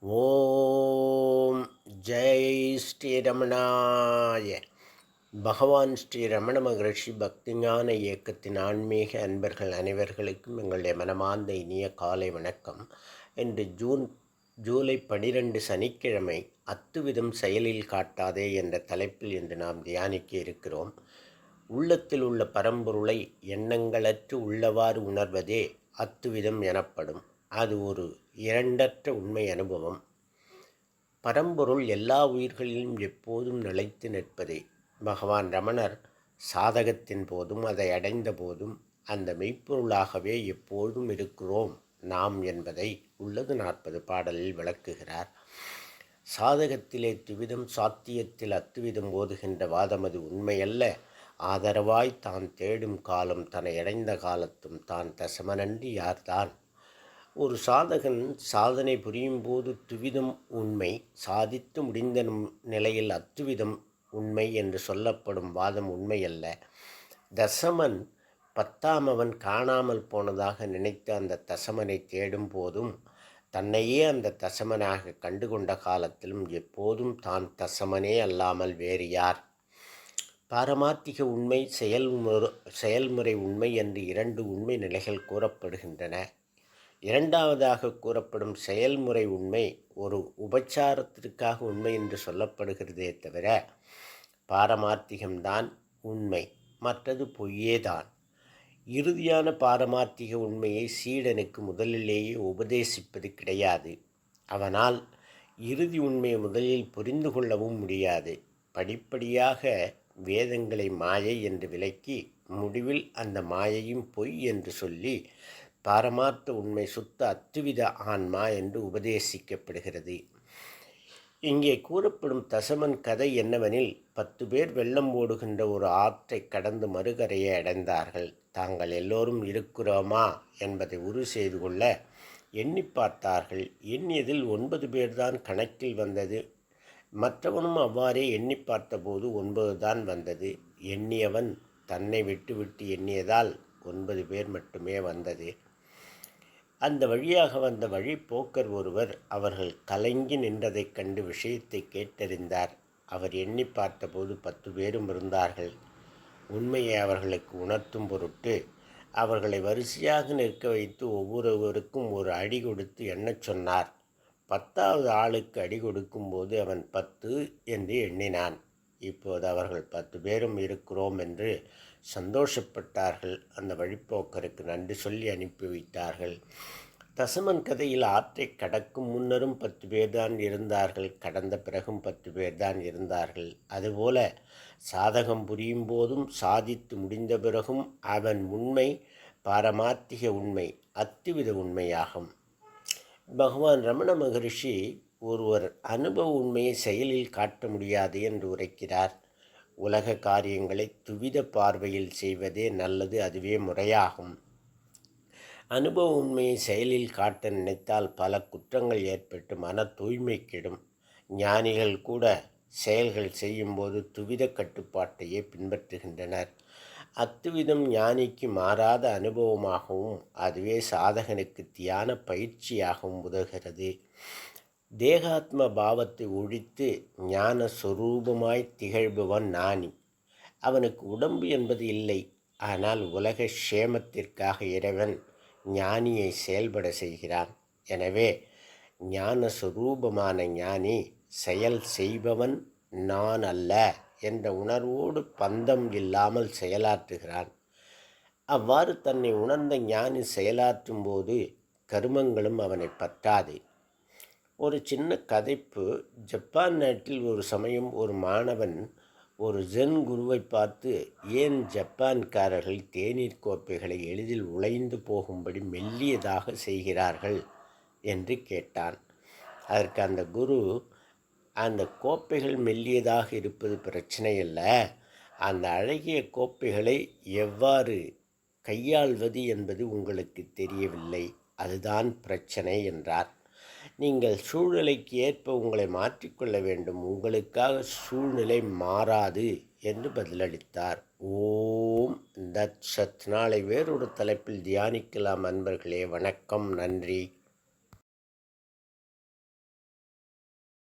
ஓம் ஜெய் ஸ்ரீரமணாய. பகவான் ஸ்ரீ ரமண மகரிஷி பக்திஞான இயக்கத்தின் ஆன்மீக அன்பர்கள் அனைவர்களுக்கும் எங்களுடைய மனமார்ந்த இனிய காலை வணக்கம். இன்று ஜூன் ஜூலை பனிரெண்டு சனிக்கிழமை அத்துவிதம் செயலில் காட்டாதே என்ற தலைப்பில் இன்று நாம் தியானிக்க இருக்கிறோம். உள்ளத்தில் உள்ள பரம்பொருளை எண்ணங்களற்று உள்ளவாறு உணர்வதே அத்துவிதம் எனப்படும். அது ஒரு இரண்டற்ற உண்மை அனுபவம். பரம்பொருள் எல்லா உயிர்களிலும் எப்போதும் நிலைத்து நிற்பதே. பகவான் ரமணர் சாதகத்தின் போதும் அதை அடைந்த போதும் அந்த மெய்ப்பொருளாகவே எப்போதும் இருக்கிறோம் நாம் என்பதை உள்ளது நாற்பது பாடலில் விளக்குகிறார். சாதகத்திலே துவிதம் சாத்தியத்தில் அத்துவிதம் ஓதுகின்ற வாதமது உண்மையல்ல. ஆதரவாய் தான் தேடும் காலம் தன்னை அடைந்த காலத்தும் தான் தசமனன்றி யார்தான் ஒரு சாதகன் சாதனை புரியும் போது துவிதம் உண்மை சாதித்து முடிந்த நிலையில் அத்துவிதம் உண்மை என்று சொல்லப்படும் வாதம் உண்மையல்ல. தசமன் பத்தாமவன் காணாமல் போனதாக நினைத்து அந்த தசமனை தேடும் போதும் தன்னையே அந்த தசமனாக கண்டுகொண்ட காலத்திலும் எப்போதும் தான் தசமனே அல்லாமல் வேறு யார்? பாரமார்த்திக உண்மை செயல்முறை செயல்முறை உண்மை என்று இரண்டு உண்மை நிலைகள் கூறப்படுகின்றன. இரண்டாவதாக கூறப்படும் செயல்முறை உண்மை ஒரு உபச்சாரத்திற்காக உண்மை என்று சொல்லப்படுகிறதே தவிர பாரமார்த்திகம்தான் உண்மை மற்றது பொய்யேதான். இறுதியான பாரமார்த்திக உண்மையை சீடனுக்கு முதலிலேயே உபதேசிப்பது கிடையாது. அவனால் இறுதி உண்மையை முதலில் புரிந்து கொள்ளவும் முடியாது. படிப்படியாக வேதங்களை மாயை என்று விளக்கி முடிவில் அந்த மாயையும் பொய் என்று சொல்லி பாரமார்த்த உண்மை சுத்த அத்துவித ஆன்மா என்று உபதேசிக்கப்படுகிறது. இங்கே கூறப்படும் தசமன் கதை என்னவெனில் பத்து பேர் வெள்ளம் ஓடுகின்ற ஒரு ஆற்றை கடந்து மறுகரையை அடைந்தார்கள். தாங்கள் எல்லோரும் இருக்கிறோமா என்பதை உறுதி செய்து கொள்ள எண்ணி பார்த்தார்கள். எண்ணியதில் ஒன்பது பேர்தான் கணக்கில் வந்தது. மற்றவனும் அவ்வாறே எண்ணி பார்த்தபோது ஒன்பது தான் வந்தது. எண்ணியவன் தன்னை விட்டு விட்டு எண்ணியதால் ஒன்பது பேர் மட்டுமே வந்தது. அந்த வழியாக வந்த வழிப்போக்கர் ஒருவர் அவர்கள் கலங்கி நின்றதைக் கண்டு விஷயத்தை கேட்டறிந்தார். அவர் எண்ணி பார்த்தபோது பத்து பேரும் இருந்தார்கள். உண்மையை அவர்களுக்கு உணர்த்தும் பொருட்டு அவர்களை வரிசையாக நிற்க வைத்து ஒவ்வொருவருக்கும் ஒரு அடி கொடுத்து எண்ணச் சொன்னார். பத்தாவது ஆளுக்கு அடி கொடுக்கும்போது அவன் பத்து என்று எண்ணினான். இப்போது அவர்கள் பத்து பேரும் இருக்கிறோம் என்று சந்தோஷப்பட்டார்கள். அந்த வழிப்போக்கருக்கு நன்றி சொல்லி அனுப்பி வைத்தார்கள். தசமன் கதையில் ஆற்றை கடக்கும் முன்னரும் பத்து பேர்தான் இருந்தார்கள். கடந்த பிறகும் பத்து பேர்தான் இருந்தார்கள். அதுபோல சாதகம் புரியும் போதும் சாதித்து முடிந்த பிறகும் அவன் உண்மை பாரமாத்திக உண்மை அத்துவித உண்மையாகும். பகவான் ரமண மகரிஷி ஒருவர் அனுபவ உண்மையை செயலில் காட்ட முடியாது என்று உரைக்கிறார். உலக காரியங்களை துவித பார்வையில் செய்வதே நல்லது அதுவே முறையாகும். அனுபவ உண்மையை செயலில் காட்ட நினைத்தால் பல குற்றங்கள் ஏற்பட்டு மன தூய்மை கெடும். ஞானிகள் கூட செயல்கள் செய்யும்போது துவித கட்டுப்பாட்டையே பின்பற்றுகின்றனர். அத்துவிதம் ஞானிக்கு மாறாத அனுபவமாகவும் அதுவே சாதகனுக்கு தியான பயிற்சியாகவும் உதவுகிறது. தேகாத்ம பாவத்தை ஒழித்து ஞான சொரூபமாய் திகழ்பவன் நானி. அவனுக்கு உடம்பு என்பது இல்லை. ஆனால் உலக க்ஷேமத்திற்காக இறைவன் ஞானியை செயல்பட செய்கிறான். எனவே ஞான சுரூபமான ஞானி செயல் செய்பவன் நான் அல்ல என்ற உணர்வோடு பந்தம் இல்லாமல் செயலாற்றுகிறான். அவ்வாறு தன்னை உணர்ந்த ஞானி செயலாற்றும் போது கருமங்களும் அவனை பற்றாது. ஒரு சின்ன கதைப்பு. ஜப்பான் நாட்டில் ஒரு சமயம் ஒரு மாணவன் ஒரு ஜென் குருவை பார்த்து ஏன் ஜப்பான்காரர்கள் தேநீர் கோப்பைகளை எளிதில் உழைந்து போகும்படி மெல்லியதாக செய்கிறார்கள்? என்று கேட்டான். அதற்கு அந்த குரு அந்த கோப்பைகள் மெல்லியதாக இருப்பது பிரச்சனை அல்ல. அந்த அழகிய கோப்பைகளை எவ்வாறு கையாள்வது என்பது உங்களுக்கு தெரியவில்லை. அதுதான் பிரச்சனை என்றார். நீங்கள் சூழ்நிலைக்கு ஏற்ப உங்களை மாற்றிக்கொள்ள வேண்டும். உங்களுக்காக சூழ்நிலை மாறாது என்று பதிலளித்தார். ஓம் தத் சத். நாளை வேறொரு தலைப்பில் தியானிக்கலாம் அன்பர்களே. வணக்கம். நன்றி.